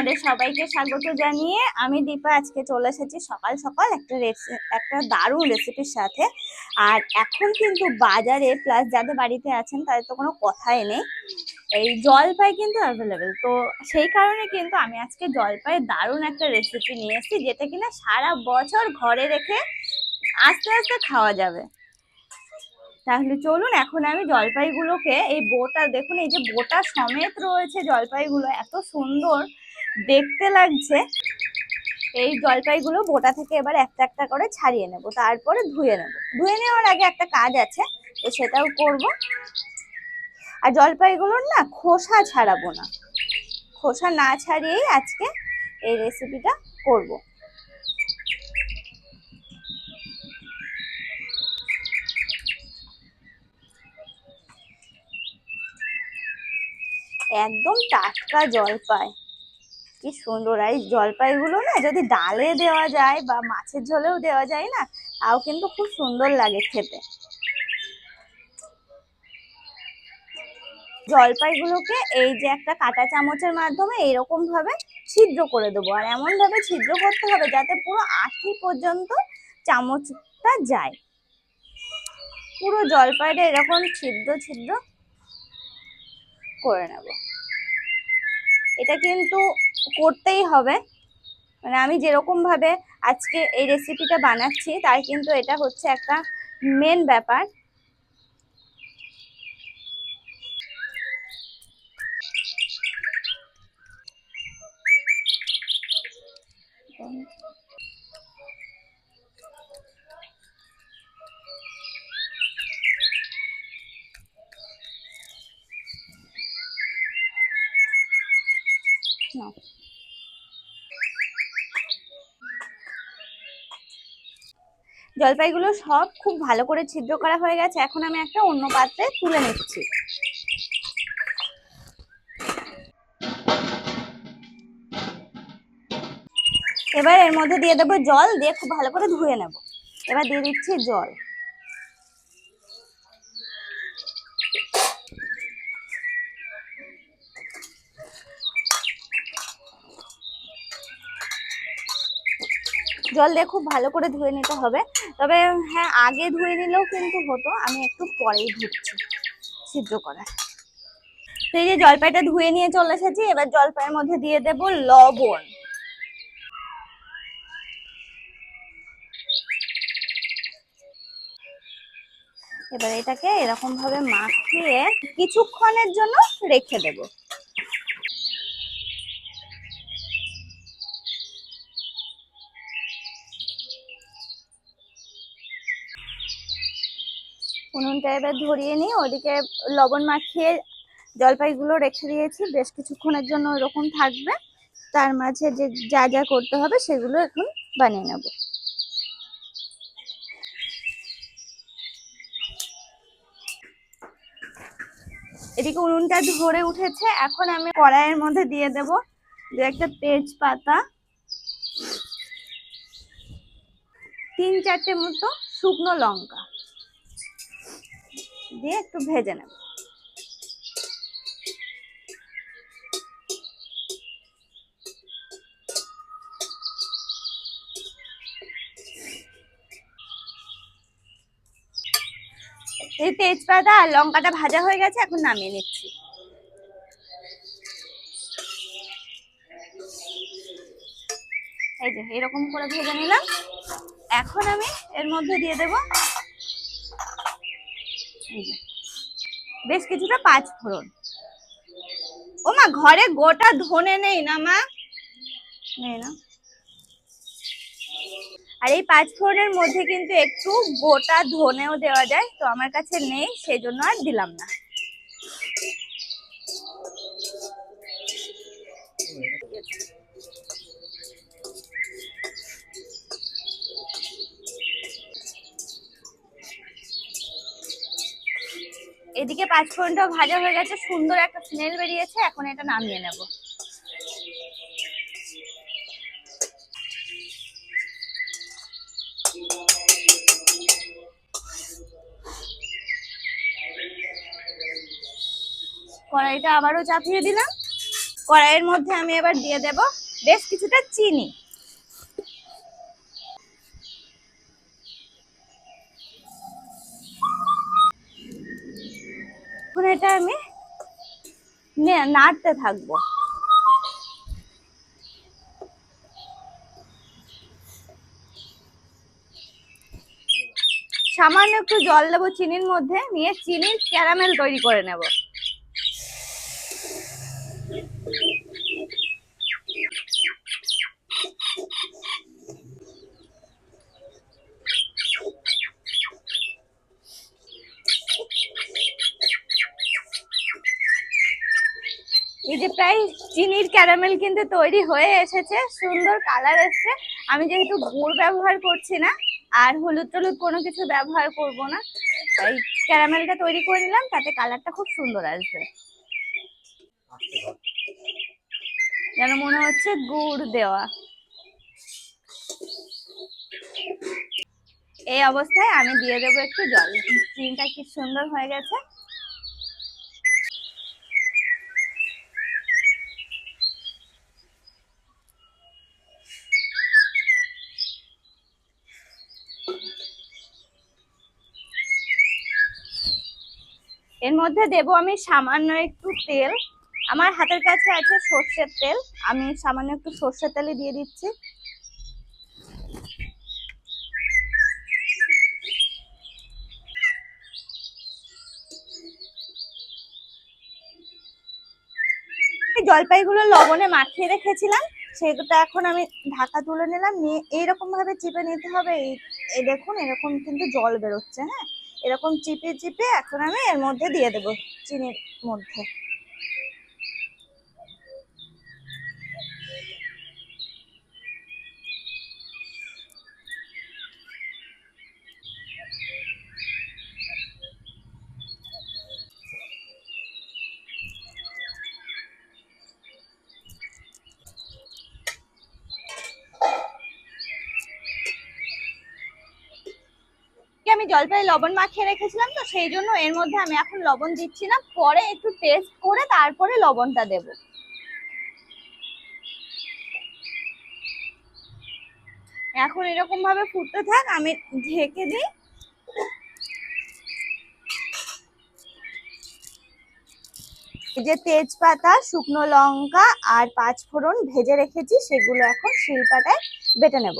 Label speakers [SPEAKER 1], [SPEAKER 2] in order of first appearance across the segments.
[SPEAKER 1] আপনাদের সবাইকে স্বাগত জানিয়ে আমি দীপা আজকে চলে এসেছি সকাল সকাল একটা একটা দারুণ রেসিপির সাথে। আর এখন কিন্তু বাজারে প্লাস যাদের বাড়িতে আছেন, তাদের তো কোনো কথাই নেই। এই জলপাই কিন্তু অ্যাভেলেবেল তো সেই কারণে কিন্তু আমি আজকে জলপাইয়ের দারুণ একটা রেসিপি নিয়ে এসেছি, যেটা কিনা সারা বছর ঘরে রেখে আস্তে আস্তে খাওয়া যাবে। তাহলে চলুন, এখন আমি জলপাইগুলোকে, এই বোটা, দেখুন, এই যে বোটা সমেত রয়েছে জলপাইগুলো, এত সুন্দর। দেখতে লাগছে। এই জলপাইগুলো বোটা থেকে এবার একটা একটা করে ছাড়িয়ে নেব, তারপরে ধুয়ে নেব। ধুয়ে নেওয়ার আগে একটা কাজ আছে, তো সেটাও করব। আর জলপাইগুলোর না খোসা ছাড়াবো না। খোসা না ছাড়িয়েই আজকে এই রেসিপিটা করব। একদম টাটকা জলপাই। কি সুন্দর। আর এই জলপাইগুলো না যদি ডালে দেওয়া যায় বা মাছের ঝোলেও দেওয়া যায় না, তাও কিন্তু খুব সুন্দর লাগে খেতে। জলপাইগুলোকে এই যে একটা কাঁটা চামচের মাধ্যমে এরকম ভাবে ছিদ্র করে দেবো। আর এমন ভাবে ছিদ্র করতে হবে যাতে পুরো আঠি পর্যন্ত চামচটা যায়। পুরো জলপাইটা এরকম ছিদ্র ছিদ্র করে নেব। এটা কিন্তু করতেই হবে। মানে আমি যেরকমভাবে আজকে এই রেসিপিটা বানাচ্ছি তার কিন্তু এটা হচ্ছে একটা মেন ব্যাপার। নাও। জলপাইগুলো সব খুব ভালো করে ছিদ্র করা হয়ে গেছে। এখন আমি একটা অন্য পাত্রে তুলে নিচ্ছি। এবার এর মধ্যে দিয়ে দেবো জল, দিয়ে খুব ভালো করে ধুয়ে নেব। এবার দিয়ে দিচ্ছি জল। জল দিয়ে খুব ভালো করে ধুয়ে নিতে হবে। তবে হ্যাঁ আগে ধুয়ে নিলেও কিন্তু হতো, আমি একটু পরেই ধুচ্ছি সিদ্ধ করা তো এই যে জলপাইটা ধুয়ে নিয়ে চলে এসেছি, এবার জলপাইয়ের মধ্যে দিয়ে দেব লবণ। এবার এটাকে এরকম ভাবে মাখিয়ে কিছুক্ষণের জন্য রেখে দেবো। উনুনটা এবার ধরিয়ে নিয়ে ওদিকে লবণ মাখিয়ে জলপাইগুলো রেখে দিয়েছি। বেশ কিছুক্ষণের জন্য ওরকম থাকবে। তার মাঝে যে যা যা করতে হবে সেগুলো এখন বানিয়ে নেব। এদিকে উনুনটা ধরে উঠেছে। এখন আমি কড়াইয়ের মধ্যে দিয়ে দেব দু একটা তেজপাতা। তিন চারটে মতো শুকনো লঙ্কা। দিয়ে একটু ভেজে নেব। এই তেজপাতা আর লঙ্কাটা ভাজা হয়ে গেছে, এখন নামিয়ে নিচ্ছি। এই যে, এরকম করে ভেজে নিলাম। এখন আমি এর মধ্যে দিয়ে দেব এই বেশ কিছুটা পাঁচ ফোড়ন। ও মা, ঘরে গোটা ধনে নেই না মা? নেই না? আর এই পাঁচ ফোড়নের মধ্যে কিন্তু একটু গোটা ধনেও দেওয়া যায়, তো আমার কাছে নেই সেই জন্য আর দিলাম না। এদিকে পাঁচ ফোড়নটাও ভাজা হয়ে গেছে, সুন্দর একটা স্মেল বেরিয়েছে, এখন এটা নামিয়ে নেব। কড়াইটা আবারও চাপিয়ে দিলাম। কড়াইয়ের মধ্যে আমি এবার দিয়ে দেব বেশ কিছুটা চিনি। আমি নাড়তে থাকব। সামান্য একটু জল দেবো চিনির মধ্যে, নিয়ে চিনির ক্যারামেল তৈরি করে নেব। এই যে প্রায় চিনির ক্যারামেল কিন্তু তৈরি হয়ে এসেছে, সুন্দর কালার এসছে। আমি যেহেতু গুড় ব্যবহার করছি না, আর হলুদ টলুদ কোনো কিছু ব্যবহার করব না, তাই ক্যারামেলটা তৈরি করে নিলাম, তাতে কালারটা খুব সুন্দর আসবে। যেন মনে হচ্ছে গুড় দেওয়া। এই অবস্থায় আমি দিয়ে দেবো একটু জল। চিনিটা কি সুন্দর হয়ে গেছে। এর মধ্যে দেব আমি সামান্য একটু তেল। আমার হাতের কাছে আছে সর্ষের তেল। আমি সামান্য একটু সর্ষের তেলই দিয়ে দিচ্ছি। জলপাইগুলো লবণে মাখিয়ে রেখেছিলাম। সেটা এখন আমি ঢাকা তুলে নিলাম। নিয়ে এইরকম ভাবে চিপে নিতে হবে। এই দেখুন, এরকম কিন্তু জল বেরোচ্ছে হ্যাঁ? এরকম চিপে চিপে এখন আমি এর মধ্যে দিয়ে দেবো চিনির মধ্যে। জলপাই লবণ মাখিয়ে রেখেছিলাম তো, সেই জন্য এর মধ্যে আমি এখন লবণ দিচ্ছি না। পরে একটু টেস্ট করে তারপরে লবণটা দেব। এখন এরকম ভাবে ফুটতে থাক, আমি ঢেকে দিই। যে তেজপাতা, শুকনো লঙ্কা আর পাঁচ ফোড়ন ভেজে রেখেছি, সেগুলো এখন শিলপাটায় বেটে নেব।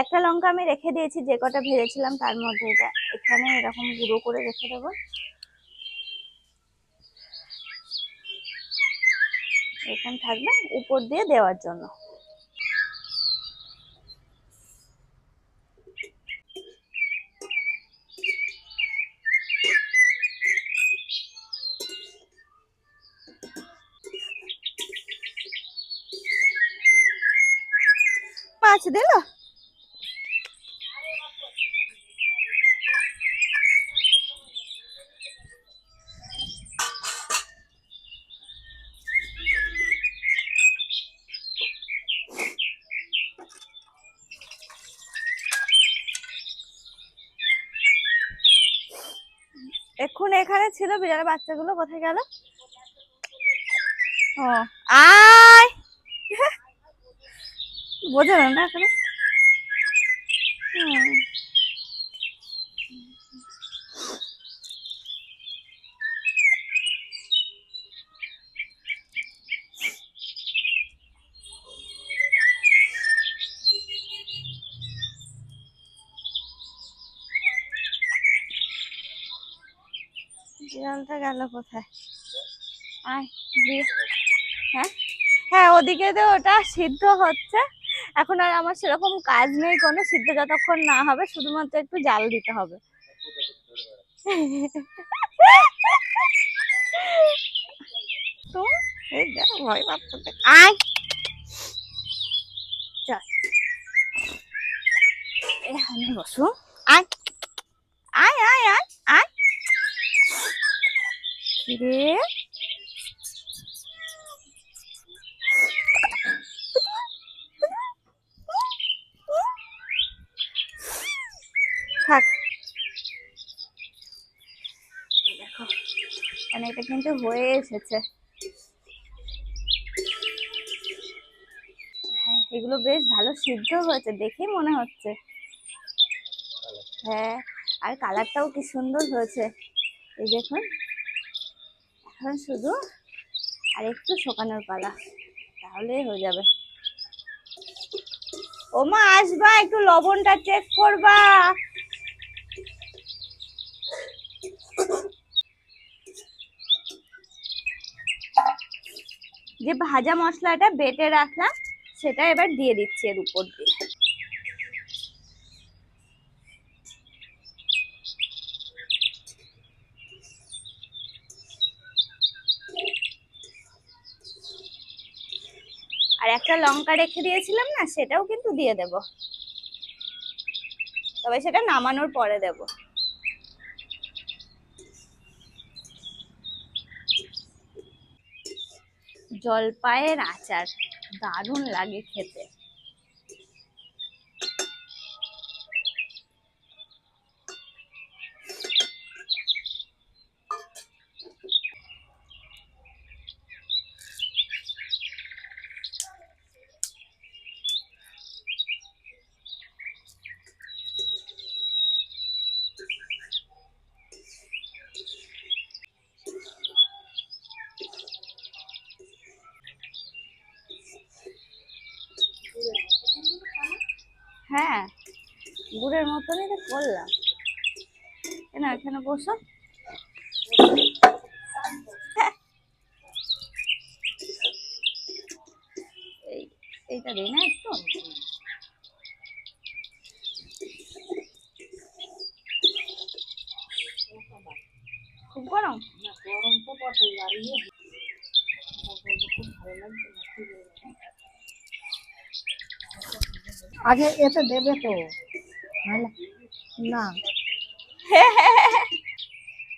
[SPEAKER 1] একটা লঙ্কা আমি রেখে দিয়েছি, যে কটা ভেজেছিলাম তার মধ্যে এটা। এখানে এরকম গুঁড়ো করে রেখে দেবো। এখানে থাকবে উপর দিয়ে দেওয়ার জন্য। মাছ দিল? এক্ষুনি এখানে ছিল বিড়ালের বাচ্চাগুলো কোথায় গেল? ও। আয়! না এখনও। বিড়ালটা গেল কোথায়? আয় হ্যাঁ? হ্যাঁ ওদিকে তো ওটা সিদ্ধ হচ্ছে। এখন আর আমার সেরকম কাজ নেই কোনো, সিদ্ধ যতক্ষণ না হবে, শুধুমাত্র একটু জাল দিতে হবে। তো, এই ভয় পাচ্ছে আয়! আয় আয় আয় আয় কিরে? থাক। দেখো অনেকটা কিন্তু হয়ে এসেছে। হ্যাঁ এগুলো বেশ ভালো সিদ্ধ হয়েছে, দেখেই মনে হচ্ছে। হ্যাঁ আর কালারটাও কি সুন্দর হয়েছে। এই দেখুন। এখন শুধু আর একটু শোকানোর পালা, তাহলেই হয়ে যাবে। ওমা, আসবা, একটু লবণটা চেক করবা। যে ভাজা মশলাটা বেটে রাখলাম, সেটা এবার দিয়ে দিচ্ছি এর উপর দিয়ে। আর একটা লঙ্কা রেখে দিয়েছিলাম না, সেটাও কিন্তু দিয়ে দেব। তবে সেটা নামানোর পরে দেব। জলপাইয়ের আচার দারুণ লাগে খেতে হ্যাঁ গুড়ের মতনই তো করলাম। কেন এখানে বসো। এই এইটা দিই না একটু। খুব গরম?
[SPEAKER 2] গরম তো আগে এতে দেবে তো। না।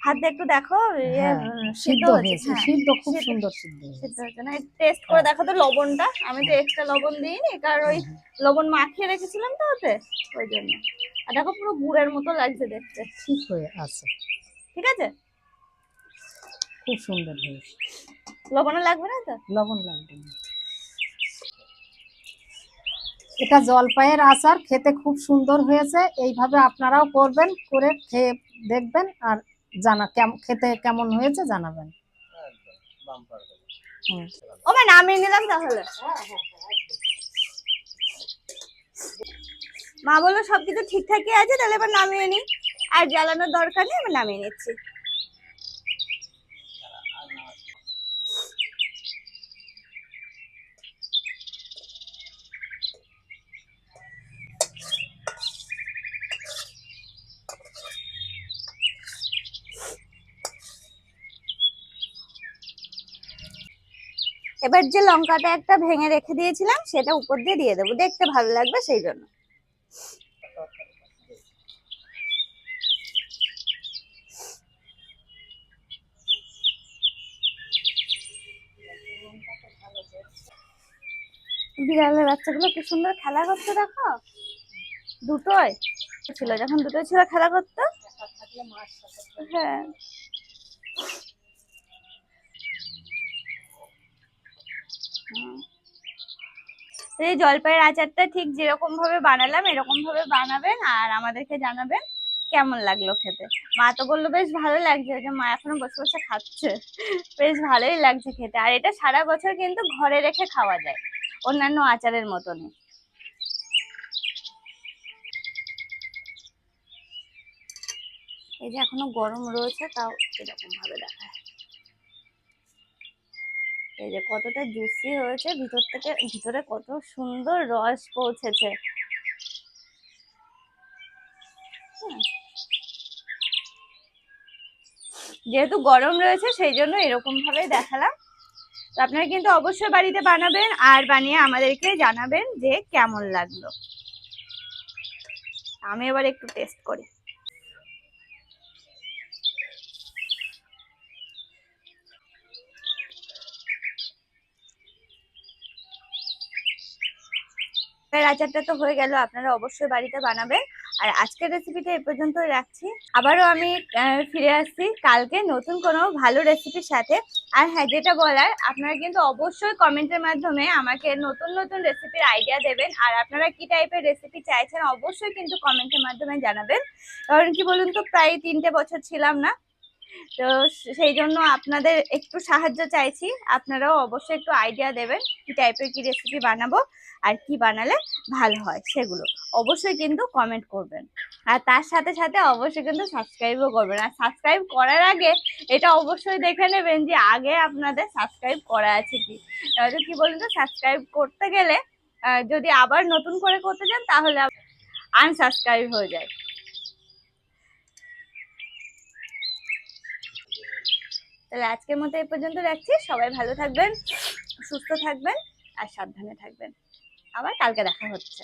[SPEAKER 1] হাতে একটু দেখো
[SPEAKER 2] হ্যাঁ, সিদ্ধ
[SPEAKER 1] হয়েছে, হ্যাঁ।
[SPEAKER 2] সিদ্ধ খুব সুন্দর সিদ্ধ
[SPEAKER 1] সিদ্ধ হয়েছে। না টেস্ট করে দেখো তো লবণটা। আমি তো এক্সট্রা লবণ দিইনি কারণ ওই লবণ মাখিয়ে রেখেছিলাম তো ওতে ওই জন্য। আর দেখো পুরো গুড়ের মতো লাগছে দেখতে।
[SPEAKER 2] ঠিক হয়ে আছে।
[SPEAKER 1] ঠিক আছে?
[SPEAKER 2] খুব সুন্দর হয়েছে।
[SPEAKER 1] লবণও লাগবে না তো?
[SPEAKER 2] লবণ লাগবে না। এটা জলপাইয়ের আচার, খেতে খুব সুন্দর হয়েছে। এইভাবে আপনারাও করবেন, করে খেয়ে দেখবেন আর জানা খেতে কেমন হয়েছে জানাবেন।
[SPEAKER 1] নিলাম তাহলে। মা বলল, সবকিছু ঠিকঠাকই আছে, তাহলে এবার নামিয়ে নি। আর জ্বালানোর দরকার নেই আমি নামিয়ে নিচ্ছি। এবার যে লঙ্কাটা একটা ভেঙে রেখে দিয়েছিলাম, সেটা উপর দিয়ে দিয়ে দেবো। দেখতে ভালো লাগবে সেই জন্য। বিড়ালের বাচ্চাগুলো কি সুন্দর খেলা করতে দেখো? দুটোই। ছিল, যখন দুটোই ছিল, খেলা করতো? হ্যাঁ হুম। তো এই জলপাইয়ের আচারটা ঠিক যেরকম ভাবে বানালাম, এরকম ভাবে বানাবেন আর আমাদেরকে জানাবেন কেমন লাগল খেতে। মা তো বলল, বেশ ভালো লাগছে। যে মা এখনও বসে বসে খাচ্ছে। বেশ ভালোই লাগছে খেতে। আর এটা সারা বছর কিন্তু ঘরে রেখে খাওয়া যায়, অন্যান্য আচারের মতনই। এই যে এখনও গরম রয়েছে, তাও এরকম ভাবে দেখায় এই যে কতটা জুসি হয়েছে, ভিতর থেকে, ভিতরে কত সুন্দর রস পৌঁছেছে। যেহেতু গরম রয়েছে, সেই জন্য এরকম ভাবে দেখালাম। তো আপনারা কিন্তু অবশ্যই বাড়িতে বানাবেন আর বানিয়ে আমাদেরকে জানাবেন যে কেমন লাগল। আমি এবার একটু টেস্ট করি। এর আচারটা তো হয়ে গেল, আপনারা অবশ্যই বাড়িতে বানাবেন। আর আজকের রেসিপিটা এ পর্যন্ত রাখছি। আবারও আমি ফিরে আসছি কালকে নতুন কোনো ভালো রেসিপির সাথে। আর হ্যাঁ যেটা বলার, আপনারা কিন্তু অবশ্যই কমেন্টের মাধ্যমে আমাকে নতুন নতুন রেসিপির আইডিয়া দেবেন। আর আপনারা কি টাইপের রেসিপি চাইছেন, অবশ্যই কিন্তু কমেন্টের মাধ্যমে জানাবেন। কারণ কি বলুন তো, প্রায় তিনটে বছর ছিলাম না। তো সেই জন্য আপনাদের একটু সাহায্য চাইছি। আপনারাও অবশ্যই একটু আইডিয়া দেবেন, কি টাইপের কি রেসিপি বানাবো। আর কি বানালে ভালো হয় সেগুলো। অবশ্যই কিন্তু কমেন্ট করবেন। আর তার সাথে সাথে অবশ্যই কিন্তু সাবস্ক্রাইবও করবেন। আর সাবস্ক্রাইব করার আগে এটা অবশ্যই দেখে নেবেন যে আগে আপনাদের সাবস্ক্রাইব করা আছে কি? নয়তো কি বলুন তো সাবস্ক্রাইব করতে গেলে যদি আবার নতুন করে করতে যান তাহলে আনসাবস্ক্রাইব হয়ে যায়। তাহলে আজকের মতো এই পর্যন্ত রাখছি। সবাই ভালো থাকবেন, সুস্থ থাকবেন, আর সাবধানে থাকবেন। আবার কালকে দেখা হচ্ছে।